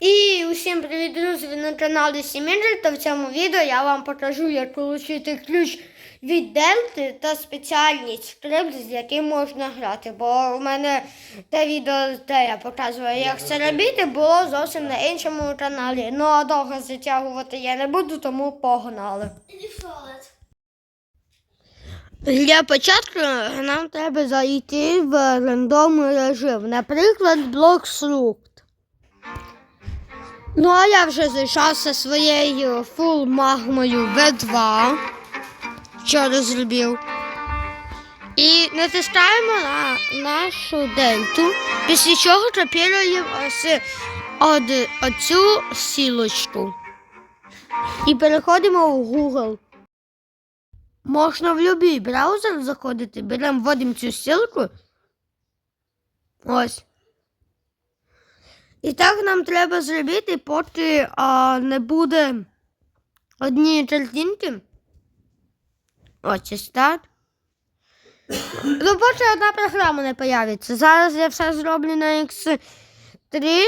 І усім привіт, друзі! Ви на каналі Сімінджер, та в цьому відео я вам покажу, як отримати ключ від Дельти та спеціальний скрипт, з яким можна грати. Бо у мене те відео, де я показую, як це робити, було зовсім на іншому каналі. Ну а довго затягувати я не буду, тому погнали. Для початку нам треба зайти в рандомний режим, наприклад, блок Слукт. Ну, а я вже зайшов зі своєю фул магмою В2, що зробив. І натискаємо на нашу дельту, після чого копіруємо од, оцю сілочку. І переходимо в Google. Можна в будь-який браузер заходити, беремо, вводимо цю ссылку. Ось. І так нам треба зробити, поки а, не буде однієї картинки. Ось так. Ну, поки одна програма не появиться. Зараз я все зроблю на X3.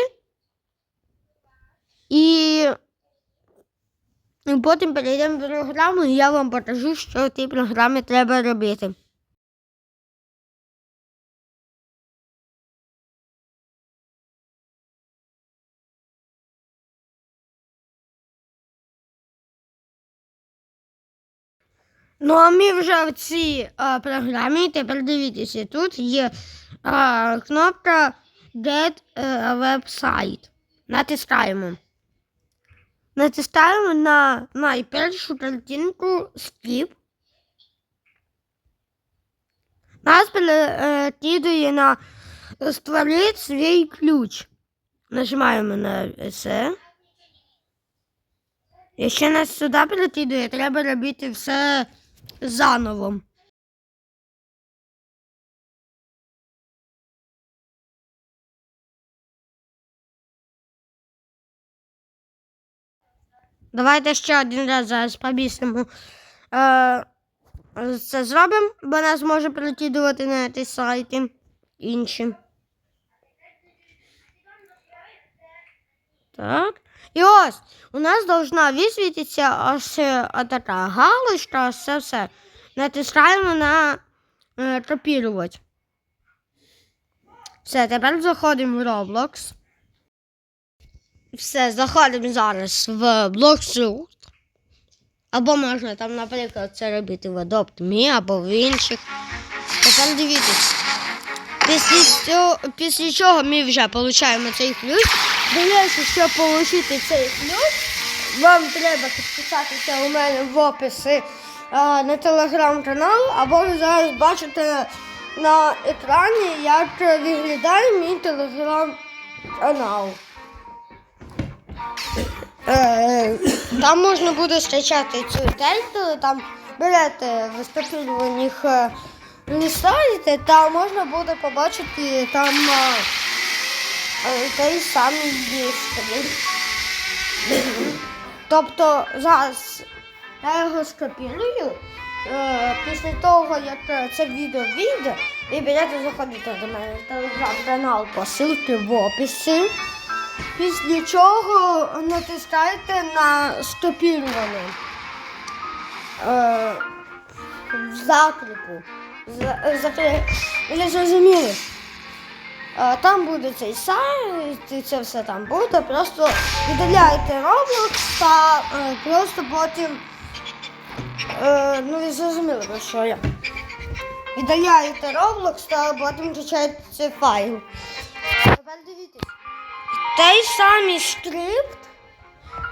І і потім перейдемо в програму, і я вам покажу, що в тій програмі треба робити. Ну, а ми вже в цій а, програмі, тепер дивіться, тут є а, кнопка Get а, Website. Натискаємо. Натискаємо на найпершу картинку скіп. Нас перекидує на створити свій ключ. Нажимаємо на це. Якщо нас сюди перекидує, треба робити все заново. Давайте ще один раз зараз побісному. Е, це зробимо, бо нас може перекидувати на ці сайти інші. Так. І ось у нас должна висвітитися ось е, така галочка, ось все. Натискаємо на е, копірувати. Все, тепер заходимо в Roblox. Все, заходимо зараз в Blocksuit. Або можна там, наприклад, це робити в Adopt Me, або в інших. Тепер дивіться. Після після чого ми вже отримуємо цей ключ. Дивіться, щоб отримати цей ключ, вам треба підписатися у мене в описі а, на телеграм-канал, або ви зараз бачите на екрані, як виглядає мій телеграм-канал. Е, Там можна буде скачати цю тельту, там берете в скопірованих листаєте, там можна буде побачити там е, е, той самий диск. Тобто зараз я його скопірую. Е, Після того, як е, це відео вийде, ви берете заходите до мене в телеграм-канал по ссылці в описі. Після чого натискаєте на скопірування е, в закріпу. За- закрі- Ви зрозуміли? Е, Там буде цей сайт, і це все там буде. Просто видаляєте Roblox та е, просто потім. Е, ну ви зрозуміли, про що я. Видаляєте Roblox та потім качаєте цей файл. Тепер дивіться. Той самий скрипт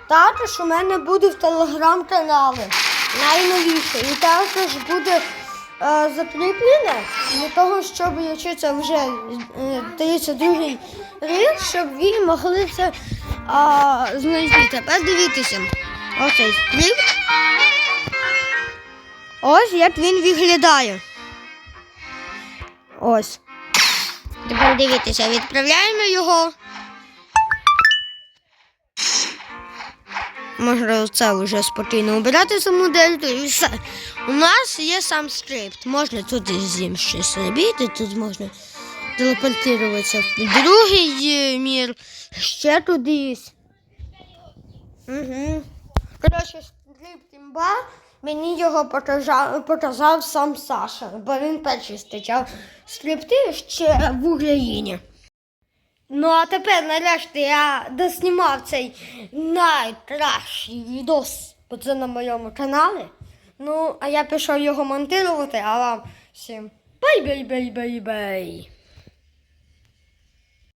також у мене буде в телеграм-каналі. Найновіше. І також буде закріплене для того, щоб це вже е, 32 рік, щоб ви могли це е, знайти. Тепер дивіться. Оцей скрипт. Ось як він виглядає. Ось. Тепер дивіться, відправляємо його. Можна це вже спокійно обирати саму дельту і все. У нас є сам скрипт. Можна тут і щось робити, тут можна телепортуватися в другий е, мір, ще кудись. Угу. Коротше, стріп тімба, мені його показав, показав сам Саша, бо він перший зустрічав скрипти ще в Україні. Ну, а тепер нарешті я доснімав цей найкращий відос, це на моєму каналі. Ну, а я пішов його монтувати, а вам всім бай-бай-бай-бай-бай.